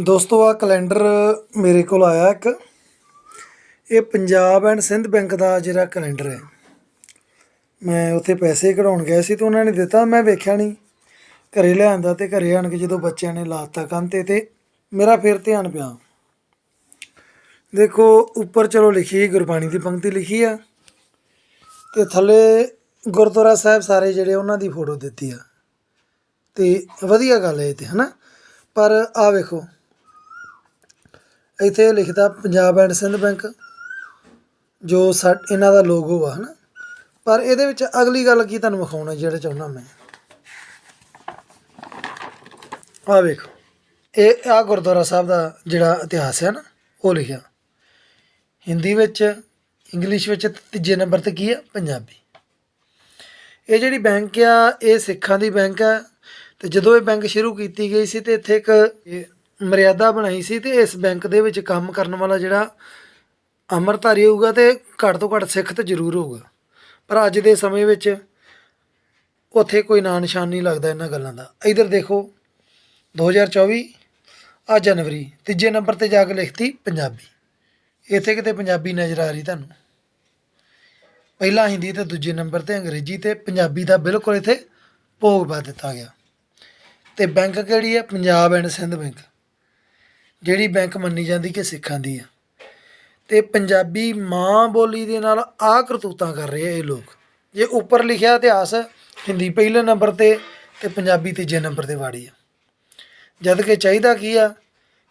ਦੋਸਤੋ ਆ ਕੈਲੰਡਰ ਮੇਰੇ ਕੋਲ ਆਇਆ ਇੱਕ। ਇਹ ਪੰਜਾਬ ਐਂਡ ਸਿੰਧ ਬੈਂਕ ਦਾ ਜਿਹੜਾ ਕੈਲੰਡਰ ਹੈ। ਮੈਂ ਉੱਥੇ ਪੈਸੇ ਕਢਾਉਣ ਗਿਆ ਸੀ ਤੇ ਉਹਨਾਂ ਨੇ ਦਿੱਤਾ, ਮੈਂ ਵੇਖਿਆ ਨਹੀਂ। ਘਰੇ ਲਿਆਂਦਾ ਤੇ ਘਰੇ ਆਣ ਕੇ ਜਦੋਂ ਬੱਚਿਆਂ ਨੇ ਲਾਤਾ ਕੰਨ ਤੇ ਤੇ ਮੇਰਾ ਫਿਰ ਧਿਆਨ ਪਿਆ। ਦੇਖੋ, ਉੱਪਰ ਚਲੋ ਲਿਖੀ ਗੁਰਬਾਣੀ ਦੀ ਪੰਕਤੀ ਲਿਖੀ ਆ। ਤੇ ਥੱਲੇ ਗੁਰਦੁਆਰਾ ਸਾਹਿਬ ਸਾਰੇ ਜਿਹੜੇ ਉਹਨਾਂ ਦੀ ਫੋਟੋ ਦਿੱਤੀ ਆ। ਤੇ ਵਧੀਆ ਗੱਲ ਹੈ ਇਹ ਤੇ, ਹਨਾ? ਪਰ ਆ ਵੇਖੋ ਇੱਥੇ ਲਿਖਦਾ ਪੰਜਾਬ ਐਂਡ ਸਿੰਧ ਬੈਂਕ, ਜੋ ਸਾ, ਇਹਨਾਂ ਦਾ ਲੋਗੋ ਆ, ਹਨਾ। ਪਰ ਇਹਦੇ ਵਿੱਚ ਅਗਲੀ ਗੱਲ ਕੀ ਤੁਹਾਨੂੰ ਵਿਖਾਉਣਾ, ਜਿਹੜਾ ਚਾਹੁੰਦਾ ਮੈਂ। ਆ ਵੇਖੋ। ਇਹ ਆ ਗੁਰਦੁਆਰਾ ਸਾਹਿਬ ਦਾ ਜਿਹੜਾ ਇਤਿਹਾਸ ਹੈ ਨਾ, ਉਹ ਲਿਖਿਆ। ਹਿੰਦੀ ਵਿੱਚ, ਇੰਗਲਿਸ਼ ਵਿੱਚ ਤੇ ਤੀਜੇ ਨੰਬਰ ਤੇ ਕੀ ਹੈ ਪੰਜਾਬੀ। ਇਹ ਜਿਹੜੀ ਬੈਂਕ ਆ, ਇਹ ਸਿੱਖਾਂ ਦੀ ਬੈਂਕ ਹੈ ਤੇ ਜਦੋਂ ਇਹ ਬੈਂਕ ਸ਼ੁਰੂ ਕੀਤੀ ਗਈ ਸੀ ਤੇ ਇੱਥੇ ਇੱਕ ਮਰਿਆਦਾ ਬਣਾਈ ਸੀ ਤੇ ਇਸ ਬੈਂਕ ਦੇ ਵਿੱਚ ਕੰਮ ਕਰਨ ਵਾਲਾ ਜਿਹੜਾ ਅੰਮ੍ਰਿਤਧਾਰੀ ਹੋਊਗਾ ਤੇ ਘੱਟ ਤੋਂ ਘੱਟ ਸਿੱਖ ਤੇ ਜ਼ਰੂਰ ਹੋਊਗਾ। ਪਰ ਅੱਜ ਦੇ ਸਮੇਂ ਵਿੱਚ ਉੱਥੇ ਕੋਈ ਨਾਂ ਨਿਸ਼ਾਨ ਨਹੀਂ ਲੱਗਦਾ ਇਹਨਾਂ ਗੱਲਾਂ ਦਾ। ਇਧਰ ਦੇਖੋ 2024 ਆ ਜਨਵਰੀ, ਤੀਜੇ ਨੰਬਰ ਤੇ ਜਾ ਕੇ ਲਿਖਤੀ ਪੰਜਾਬੀ। ਇੱਥੇ ਕਿਤੇ ਪੰਜਾਬੀ ਨਜ਼ਰ ਆ ਰਹੀ ਤੁਹਾਨੂੰ। ਪਹਿਲਾ ਹਿੰਦੀ ਤੇ ਦੂਜੇ ਨੰਬਰ ਤੇ ਅੰਗਰੇਜ਼ੀ ਤੇ ਪੰਜਾਬੀ ਦਾ ਬਿਲਕੁਲ ਇੱਥੇ ਭੋਗ ਪਾ ਦਿੱਤਾ ਗਿਆ। ਤੇ ਬੈਂਕ ਕਿਹੜੀ ਹੈ? Punjab and Sindh bank. ਜਿਹੜੀ ਬੈਂਕ ਮੰਨੀ ਜਾਂਦੀ ਕਿ ਸਿੱਖਾਂ ਦੀ ਆ। ਤੇ ਪੰਜਾਬੀ ਮਾਂ ਬੋਲੀ ਦੇ ਨਾਲ ਆ ਕਰਤੂਤਾਂ ਕਰ ਰਹੇ ਆ ਇਹ ਲੋਕ। ਜੇ ਉੱਪਰ ਲਿਖਿਆ ਇਤਿਹਾਸ, ਹਿੰਦੀ ਪਹਿਲੇ ਨੰਬਰ ਤੇ ਤੇ ਪੰਜਾਬੀ ਤੀਜੇ ਨੰਬਰ ਤੇ ਵਾੜੀ ਆ। ਜਦ ਕਿ ਚਾਹੀਦਾ ਕੀ ਆ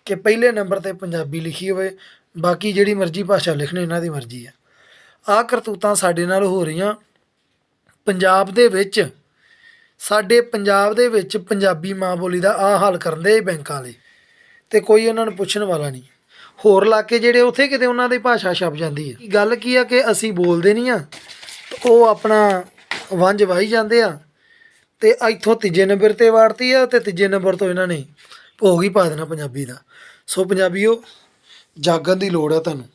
ਕਿ ਪਹਿਲੇ ਨੰਬਰ ਤੇ ਪੰਜਾਬੀ ਲਿਖੀ ਹੋਵੇ, ਬਾਕੀ ਜਿਹੜੀ ਮਰਜ਼ੀ ਭਾਸ਼ਾ ਲਿਖਣੀ, ਇਹਨਾਂ ਦੀ ਮਰਜ਼ੀ ਆ। ਆ ਕਰਤੂਤਾਂ ਸਾਡੇ ਨਾਲ ਹੋ ਰਹੀਆਂ। ਪੰਜਾਬ ਦੇ ਵਿੱਚ, ਸਾਡੇ ਪੰਜਾਬ ਦੇ ਵਿੱਚ ਪੰਜਾਬੀ ਮਾਂ ਬੋਲੀ ਦਾ ਆ ਹਾਲ ਕਰਨ ਦੇ ਬੈਂਕਾਂ ਵਾਲੇ। ਤੇ ਕੋਈ ਉਹਨਾਂ ਨੂੰ ਪੁੱਛਣ ਵਾਲਾ ਨਹੀਂ। ਹੋਰ ਇਲਾਕੇ ਜਿਹੜੇ ਉੱਥੇ ਕਿਤੇ ਉਹਨਾਂ ਦੀ ਭਾਸ਼ਾ ਛਪ ਜਾਂਦੀ ਹੈ। ਗੱਲ ਕੀ ਆ ਕਿ ਅਸੀਂ ਬੋਲਦੇ ਨਹੀਂ ਆ, ਤੇ ਉਹ ਆਪਣਾ ਵੰਜ ਵਾਈ ਜਾਂਦੇ ਆ। ਤੇ ਇੱਥੋਂ ਤੀਜੇ ਨੰਬਰ ਤੇ ਵਾੜਤੀ ਆ ਤੇ ਤੀਜੇ ਨੰਬਰ ਤੋਂ ਇਹਨਾਂ ਨੇ ਭੋਗ ਹੀ ਪਾ ਦੇਣਾ ਪੰਜਾਬੀ ਦਾ। ਸੋ ਪੰਜਾਬੀਓ, ਜਾਗਣ ਦੀ ਲੋੜ ਆ ਤੁਹਾਨੂੰ।